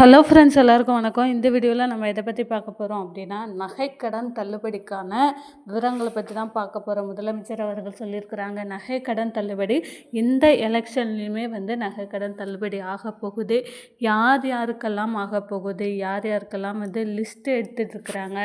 Hello friends எல்லாருக்கும் வணக்கம். இந்த வீடியோவில் நம்ம எதை பற்றி பார்க்க போகிறோம் அப்படின்னா நகைக்கடன் தள்ளுபடிக்கான விவரங்களை பற்றி தான் பார்க்க போகிறோம் முதலமைச்சர் அவர்கள் சொல்லியிருக்கிறாங்க நகைக்கடன் தள்ளுபடி இந்த எலெக்ஷன்லையுமே வந்து நகைக்கடன் தள்ளுபடி ஆக போகுது. யார் யாருக்கெல்லாம் ஆக போகுது? யார் யாருக்கெல்லாம் வந்து லிஸ்ட்டு எடுத்துகிட்டு இருக்கிறாங்க?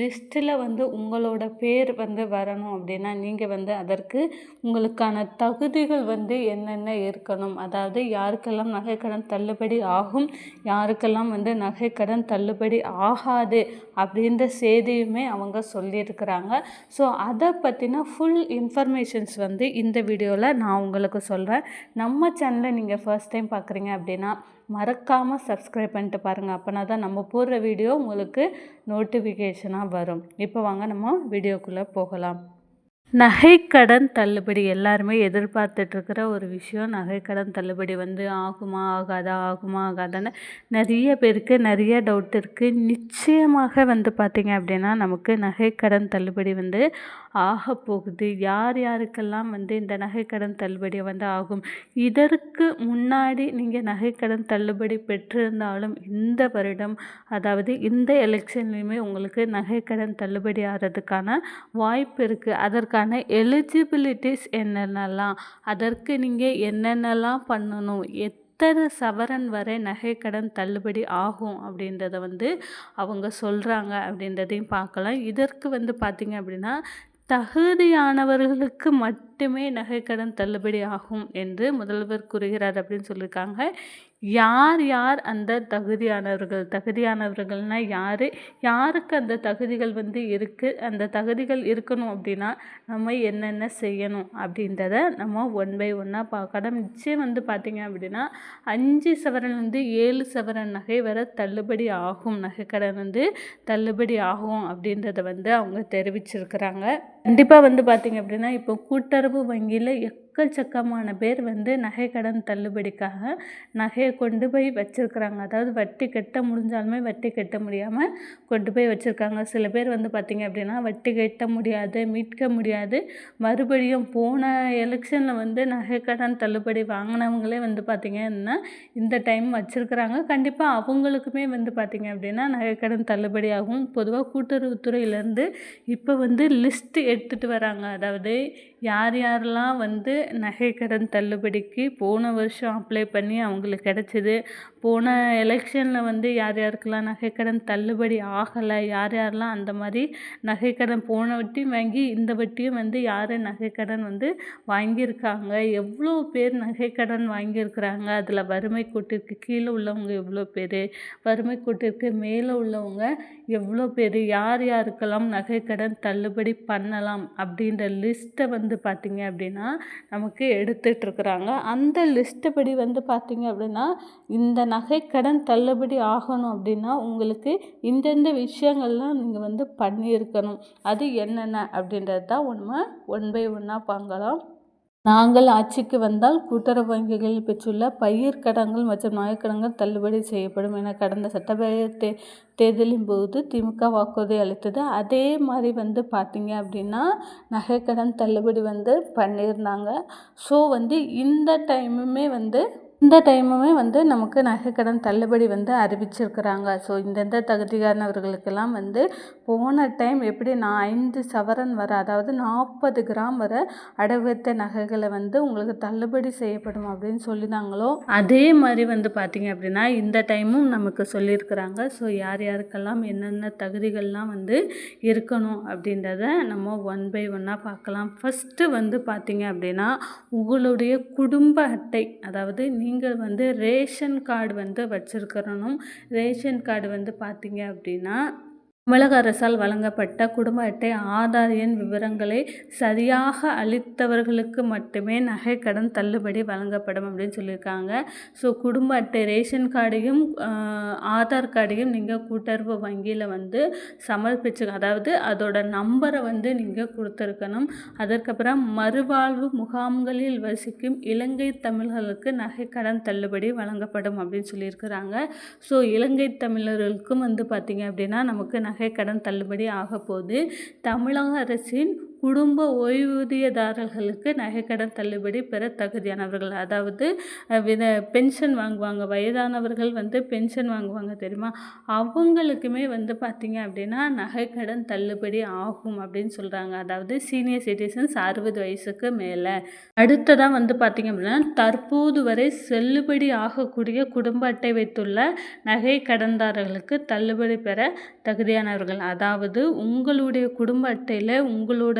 லிஸ்ட்டில் வந்து உங்களோட பேர் வந்து வரணும் அப்படின்னா நீங்கள் வந்து அதற்கு உங்களுக்கான தகுதிகள் வந்து என்னென்ன இருக்கணும்? அதாவது யாருக்கெல்லாம் நகைக்கடன் தள்ளுபடி ஆகும்? யாருக்கு யாருக்கெல்லாம் வந்து நகைக்கடன் தள்ளுபடி ஆகாது அப்படின்ற செய்தியுமே அவங்க சொல்லியிருக்கிறாங்க. ஸோ அதை பற்றின ஃபுல் இன்ஃபர்மேஷன்ஸ் வந்து இந்த வீடியோவில் நான் உங்களுக்கு சொல்கிறேன் நம்ம சேனலை நீங்கள் ஃபர்ஸ்ட் டைம் பார்க்குறீங்க அப்படின்னா மறக்காமல் சப்ஸ்கிரைப் பண்ணிட்டு பாருங்கள் அப்போனா தான் நம்ம போடுற வீடியோ உங்களுக்கு நோட்டிஃபிகேஷனாக வரும். இப்போ வாங்க நம்ம வீடியோக்குள்ளே போகலாம். நகைக்கடன் தள்ளுபடி எல்லாருமே எதிர்பார்த்துட்ருக்கிற ஒரு விஷயம். நகைக்கடன் தள்ளுபடி வந்து ஆகுமா ஆகாதா ஆகுமா ஆகாதான்னு நிறைய பேருக்கு நிறைய டவுட் இருக்குது நிச்சயமாக வந்து பார்த்திங்க அப்படின்னா நமக்கு நகைக்கடன் தள்ளுபடி வந்து ஆக போகுது. யார் யாருக்கெல்லாம் வந்து இந்த நகைக்கடன் தள்ளுபடி வந்து ஆகும்? இதற்கு முன்னாடி நீங்கள் நகைக்கடன் தள்ளுபடி பெற்றிருந்தாலும் இந்த வருடம் அதாவது இந்த எலெக்ஷன்லேயுமே உங்களுக்கு நகைக்கடன் தள்ளுபடி ஆகிறதுக்கான வாய்ப்பு இருக்குது அதற்கு அதற்கான எலிஜிபிலிட்டிஸ் என்னென்னலாம்? அதற்கு நீங்கள் என்னென்னலாம் பண்ணணும்? எத்தனை சவரன் வரை நகைக்கடன் தள்ளுபடி ஆகும் அப்படின்றத வந்து அவங்க சொல்கிறாங்க அப்படின்றதையும் பார்க்கலாம். இதற்கு வந்து பார்த்திங்க அப்படின்னா தகுதியானவர்களுக்கு மட்டுமே நகைக்கடன் தள்ளுபடி ஆகும் என்று முதல்வர் கூறுகிறார் அப்படின்னு சொல்லியிருக்காங்க. யார் யார் அந்த தகுதியானவர்கள்? தகுதியானவர்கள்னால் யார்? யாருக்கு அந்த தகுதிகள் வந்து இருக்குது அந்த தகுதிகள் இருக்கணும் அப்படின்னா நம்ம என்னென்ன செய்யணும் அப்படின்றத நம்ம ஒன் பை ஒன்னாக பார்க்கணும். நிச்சயம் வந்து பார்த்திங்க அப்படின்னா அஞ்சு சவரன் வந்து ஏழு சவரன் நகை வர தள்ளுபடி ஆகும். நகைக்கடன் வந்து தள்ளுபடி ஆகும் அப்படின்றத வந்து அவங்க தெரிவிச்சிருக்கிறாங்க. கண்டிப்பாக வந்து பார்த்திங்க அப்படின்னா இப்போ கூட்டுறவு வங்கியில் எக்கச்சக்கமான பேர் வந்து நகை கடன் தள்ளுபடிக்காக நகையை கொண்டு போய் வச்சுருக்குறாங்க. அதாவது வட்டி கட்ட முடிஞ்சாலுமே வட்டி கட்ட முடியாமல் கொண்டு போய் வச்சுருக்காங்க. சில பேர் வந்து பார்த்திங்க அப்படின்னா வட்டி கட்ட முடியாது மீட்க முடியாது. மறுபடியும் போன எலெக்ஷனில் வந்து நகை கடன் தள்ளுபடி வாங்கினவங்களே வந்து பார்த்திங்கன்னா இந்த டைம் வச்சுருக்குறாங்க. கண்டிப்பாக அவங்களுக்குமே வந்து பார்த்திங்க அப்படின்னா நகை கடன் தள்ளுபடி ஆகும் பொதுவாக கூட்டுறவுத்துறையிலேருந்து இப்போ வந்து லிஸ்ட்டு எடுத்துகிட்டு வராங்க. அதாவது யார் யாரெல்லாம் வந்து நகைக்கடன் தள்ளுபடிக்கு போன வருஷம் அப்ளை பண்ணி அவங்களுக்கு கிடச்சிது போன எலெக்ஷனில் வந்து யார் யாருக்கெல்லாம் நகைக்கடன் தள்ளுபடி ஆகலை யார் யாரெல்லாம் அந்த மாதிரி நகைக்கடன் போன வட்டியும் வாங்கி இந்த வட்டியும் வந்து யார் நகைக்கடன் வந்து வாங்கியிருக்காங்க எவ்வளோ பேர் நகைக்கடன் வாங்கியிருக்கிறாங்க அதில் வறுமை கோட்டிற்கு கீழே உள்ளவங்க எவ்வளோ பேர் வறுமை கோட்டிற்கு மேலே உள்ளவங்க எவ்வளோ பேர் யார் யாருக்கெல்லாம் நகைக்கடன் தள்ளுபடி பண்ண பண்ணலாம் அப்படின்ற லிஸ்ட்டை வந்து பார்த்திங்க அப்படின்னா நமக்கு எடுத்துகிட்ருக்குறாங்க. அந்த லிஸ்ட்டு படி வந்து பார்த்திங்க அப்படின்னா இந்த நகைக்கடன் தள்ளுபடி ஆகணும் அப்படின்னா உங்களுக்கு இந்தெந்த விஷயங்கள்லாம் நீங்கள் வந்து பண்ணியிருக்கணும். அது என்னென்ன அப்படின்றது தான் நம்ம ஒன் பை ஒன்னாக பார்க்கலாம். நாங்கள் ஆட்சிக்கு வந்தால் கூட்டுறவு வங்கிகளில் பெற்றுள்ள பயிர் கடன்கள் மற்றும் நகைக்கடன்கள் தள்ளுபடி செய்யப்படும் என கடந்த சட்டப்பேரவை தே தேர்தலின் போது திமுக வாக்குறுதி அளித்தது. அதே மாதிரி வந்து பார்த்திங்க அப்படின்னா நகைக்கடன் தள்ளுபடி வந்து பண்ணியிருந்தாங்க. ஸோ வந்து இந்த டைமுமே வந்து இந்த டைமுமே வந்து நமக்கு நகைக்கடன் தள்ளுபடி வந்து அறிவிச்சிருக்கிறாங்க. ஸோ இந்தந்த தகுதியானவர்களுக்கெல்லாம் வந்து போன டைம் எப்படி நான் ஐந்து சவரன் வர அதாவது நாற்பது கிராம் வர அடகுத்த நகைகளை வந்து உங்களுக்கு தள்ளுபடி செய்யப்படும் அப்படின்னு சொல்லியிருந்தாங்களோ அதே மாதிரி வந்து பார்த்திங்க அப்படின்னா இந்த டைமும் நமக்கு சொல்லியிருக்கிறாங்க. ஸோ யார் யாருக்கெல்லாம் என்னென்ன தகுதிகள்லாம் வந்து இருக்கணும் அப்படின்றத நம்ம ஒன் பை ஒன்னாக பார்க்கலாம். ஃபஸ்ட்டு வந்து பார்த்திங்க அப்படின்னா உங்களுடைய குடும்ப அட்டை அதாவது நீ நீங்கள் வந்து ரேஷன் கார்டு வந்து வச்சுருக்கணும். ரேஷன் கார்டு வந்து பார்த்தீங்க அப்படின்னா தமிழக அரசால் வழங்கப்பட்ட குடும்ப அட்டை ஆதார் எண் விவரங்களை சரியாக அளித்தவர்களுக்கு மட்டுமே நகைக்கடன் தள்ளுபடி வழங்கப்படும் அப்படின்னு சொல்லியிருக்காங்க. ஸோ குடும்ப அட்டை ரேஷன் கார்டையும் ஆதார் கார்டையும் நீங்கள் கூட்டுறவு வங்கியில் வந்து சமர்ப்பிச்சு அதாவது அதோட நம்பரை வந்து நீங்கள் கொடுத்துருக்கணும். அதற்கப்புறம் மறுவாழ்வு முகாம்களில் வசிக்கும் இலங்கை தமிழர்களுக்கு நகைக்கடன் தள்ளுபடி வழங்கப்படும் அப்படின்னு சொல்லியிருக்கிறாங்க. ஸோ இலங்கை தமிழர்களுக்கும் வந்து பார்த்திங்க அப்படின்னா நமக்கு நகை கடன் தள்ளுபடி ஆகப்போகுது. தமிழக அரசின் குடும்ப ஓய்வூதியதாரர்களுக்கு நகைக்கடன் தள்ளுபடி பெற தகுதியானவர்கள். அதாவது வித பென்ஷன் வாங்குவாங்க. வயதானவர்கள் வந்து பென்ஷன் வாங்குவாங்க தெரியுமா? அவங்களுக்குமே வந்து பார்த்திங்க அப்படின்னா நகைக்கடன் தள்ளுபடி ஆகும் அப்படின்னு சொல்கிறாங்க அதாவது சீனியர் சிட்டிசன்ஸ் அறுபது வயசுக்கு மேலே. அடுத்ததாக வந்து பார்த்திங்க அப்படின்னா தற்போது வரை செல்லுபடி ஆகக்கூடிய குடும்ப அட்டை வைத்துள்ள நகை கடன்தாரர்களுக்கு தள்ளுபடி பெற தகுதியானவர்கள். அதாவது உங்களுடைய குடும்ப அட்டையில் உங்களோட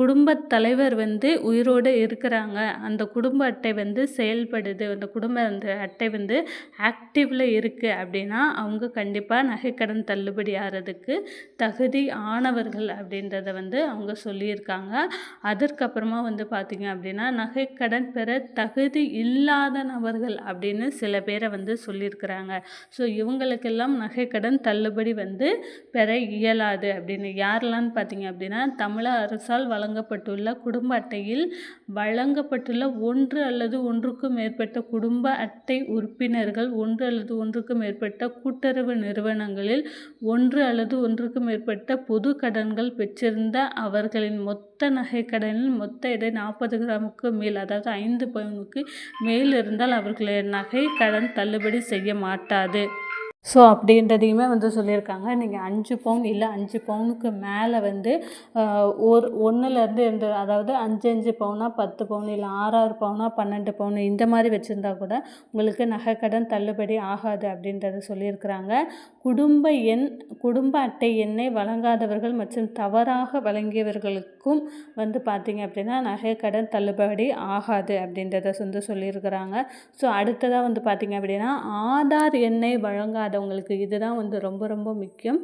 குடும்பத் தலைவர் வந்து உயிரோடு இருக்கிறாங்க. அந்த குடும்ப அட்டை வந்து செயல்படுது. அந்த குடும்ப அந்த அட்டை வந்து ஆக்டிவில் இருக்குது அப்படின்னா அவங்க கண்டிப்பாக நகைக்கடன் தள்ளுபடி ஆகிறதுக்கு தகுதி ஆனவர்கள் அப்படின்றத வந்து அவங்க சொல்லியிருக்காங்க. அதற்கப்புறமா வந்து பார்த்திங்க அப்படின்னா நகைக்கடன் பெற தகுதி இல்லாத நபர்கள் அப்படின்னு சில பேரை வந்து சொல்லியிருக்கிறாங்க. ஸோ இவங்களுக்கெல்லாம் நகைக்கடன் தள்ளுபடி வந்து பெற இயலாது அப்படின்னு. யாரெல்லாம்னு பார்த்திங்க அப்படின்னா தமிழக அரசால் வழங்கப்பட்டுள்ள குடும்ப அட்டையில் வழங்கப்பட்டுள்ள ஒன்று அல்லது ஒன்றுக்கும் மேற்பட்ட குடும்ப அட்டை உறுப்பினர்கள் ஒன்று அல்லது ஒன்றுக்கும் மேற்பட்ட கூட்டுறவு நிறுவனங்களில் ஒன்று அல்லது ஒன்றுக்கும் மேற்பட்ட பொது கடன்கள் பெற்றிருந்த அவர்களின் மொத்த நகை கடனில் மொத்த எடை நாற்பது கிராமுக்கு மேல் அதாவது ஐந்து பவுனுக்கு மேல் இருந்தால் அவர்களின் நகை கடன் தள்ளுபடி செய்ய மாட்டாது. ஸோ அப்படின்றதையுமே வந்து சொல்லியிருக்காங்க. நீங்கள் அஞ்சு பவுன் இல்லை அஞ்சு பவுனுக்கு மேலே வந்து ஒரு ஒன்றுலேருந்து இந்த அதாவது அஞ்சு அஞ்சு பவுனா பத்து பவுன் இல்லை ஆறாறு பவுனா பன்னெண்டு பவுன் இந்த மாதிரி வச்சுருந்தா கூட உங்களுக்கு நகைக்கடன் தள்ளுபடி ஆகாது அப்படின்றத சொல்லியிருக்கிறாங்க. குடும்ப எண் குடும்ப அட்டை எண்ணை வழங்காதவர்கள் மற்றும் தவறாக வழங்கியவர்களுக்கும் வந்து பார்த்திங்க அப்படின்னா நகைக்கடன் தள்ளுபடி ஆகாது அப்படின்றத வந்து சொல்லியிருக்கிறாங்க. ஸோ அடுத்ததாக வந்து பார்த்திங்க அப்படின்னா ஆதார் எண்ணை வழங்காத இல்லாதவங்களுக்கு இதுதான் வந்து ரொம்ப ரொம்ப முக்கியம்.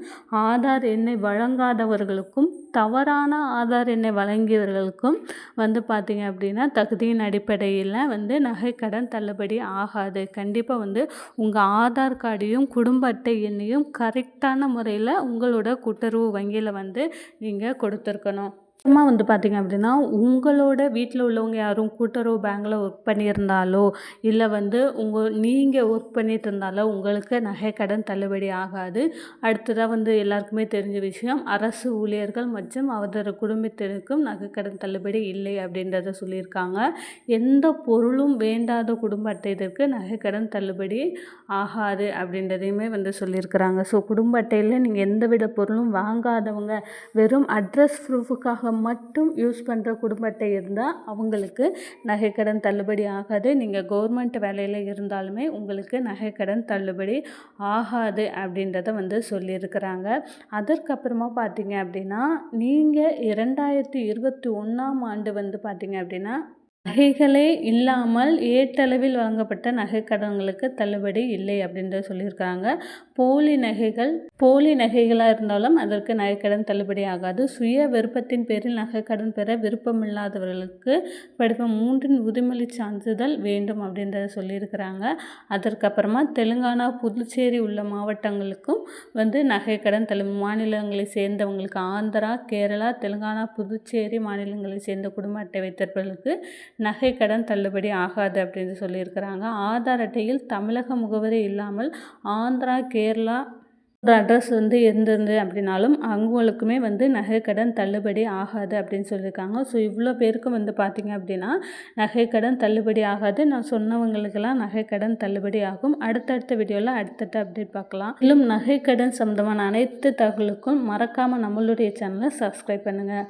ஆதார் எண்ணை வழங்காதவர்களுக்கும் தவறான ஆதார் எண்ணை வழங்கியவர்களுக்கும் வந்து பார்த்திங்க அப்படின்னா தகுதியின் அடிப்படையில் வந்து நகைக்கடன் தள்ளுபடி ஆகாது. கண்டிப்பாக வந்து உங்கள் ஆதார் கார்டையும் குடும்ப அட்டை எண்ணையும் கரெக்டான முறையில் உங்களோட கூட்டுறவு வங்கியில் வந்து நீங்கள் கொடுத்துருக்கணும். அப்புறமா வந்து பார்த்திங்க அப்படின்னா உங்களோட வீட்டில் உள்ளவங்க யாரும் கூட்டுறவு பேங்கில் ஒர்க் பண்ணியிருந்தாலோ இல்லை வந்து உங்கள் நீங்கள் ஒர்க் பண்ணிட்டு இருந்தாலோ உங்களுக்கு நகை கடன் தள்ளுபடி ஆகாது. அடுத்ததாக வந்து எல்லாருக்குமே தெரிஞ்ச விஷயம் அரசு ஊழியர்கள் மற்றும் அவரது குடும்பத்தினருக்கும் நகைக்கடன் தள்ளுபடி இல்லை அப்படின்றத சொல்லியிருக்காங்க. எந்த பொருளும் வேண்டாத குடும்ப அட்டையதற்கு நகைக்கடன் தள்ளுபடி ஆகாது அப்படின்றதையுமே வந்து சொல்லியிருக்கிறாங்க. ஸோ குடும்ப அட்டையில் நீங்கள் எந்தவித பொருளும் வாங்காதவங்க வெறும் அட்ரஸ் ப்ரூஃபுக்காக மட்டும் யூஸ் பண்ணுற குடும்பத்தை இருந்தால் அவங்களுக்கு நகைக்கடன் தள்ளுபடி ஆகாது. நீங்கள் கவர்மெண்ட் வேலையில் இருந்தாலுமே உங்களுக்கு நகைக்கடன் தள்ளுபடி ஆகாது அப்படின்றத வந்து சொல்லியிருக்கிறாங்க. அதற்கப்புறமா பார்த்தீங்க அப்படின்னா நீங்கள் இரண்டாயிரத்தி இருபத்தி ஒன்றாம் ஆண்டு வந்து பார்த்தீங்க அப்படின்னா நகைகளே இல்லாமல் ஏட்டளவில் வழங்கப்பட்ட நகைக்கடன்களுக்கு தள்ளுபடி இல்லை அப்படின்றத சொல்லியிருக்காங்க. போலி நகைகள் போலி நகைகளாக இருந்தாலும் அதற்கு நகைக்கடன் தள்ளுபடி ஆகாது. சுய விருப்பத்தின் பேரில் நகைக்கடன் பெற விருப்பமில்லாதவர்களுக்கு படிப்பு மூன்றின் உரிமொழி சான்றிதழ் வேண்டும் அப்படின்றத சொல்லியிருக்கிறாங்க. அதற்கப்புறமா தெலுங்கானா புதுச்சேரி உள்ள மாவட்டங்களுக்கும் வந்து நகைக்கடன் தள்ளு மாநிலங்களை சேர்ந்தவங்களுக்கு ஆந்திரா கேரளா தெலுங்கானா புதுச்சேரி மாநிலங்களை சேர்ந்த குடும்ப அட்டை வைத்திருப்பவர்களுக்கு நகை கடன் தள்ளுபடி ஆகாது அப்படின்னு சொல்லியிருக்கிறாங்க. ஆதார் அட்டையில் தமிழக முகவரி இல்லாமல் ஆந்திரா கேரளா ஒரு அட்ரஸ் வந்து இருந்தது அப்படின்னாலும் அவங்களுக்குமே வந்து நகைக்கடன் தள்ளுபடி ஆகாது அப்படின்னு சொல்லியிருக்காங்க. ஸோ இவ்வளோ பேருக்கும் வந்து பார்த்திங்க அப்படின்னா நகைக்கடன் தள்ளுபடி ஆகாது. நான் சொன்னவங்களுக்கெல்லாம் நகைக்கடன் தள்ளுபடி ஆகும். அடுத்தடுத்த வீடியோவில் அடுத்தடுத்த அப்டேட் பார்க்கலாம். மேலும் நகைக்கடன் சம்மந்தமான அனைத்து தகவலுக்கும் மறக்காமல் நம்மளுடைய சேனலை சப்ஸ்கிரைப் பண்ணுங்கள்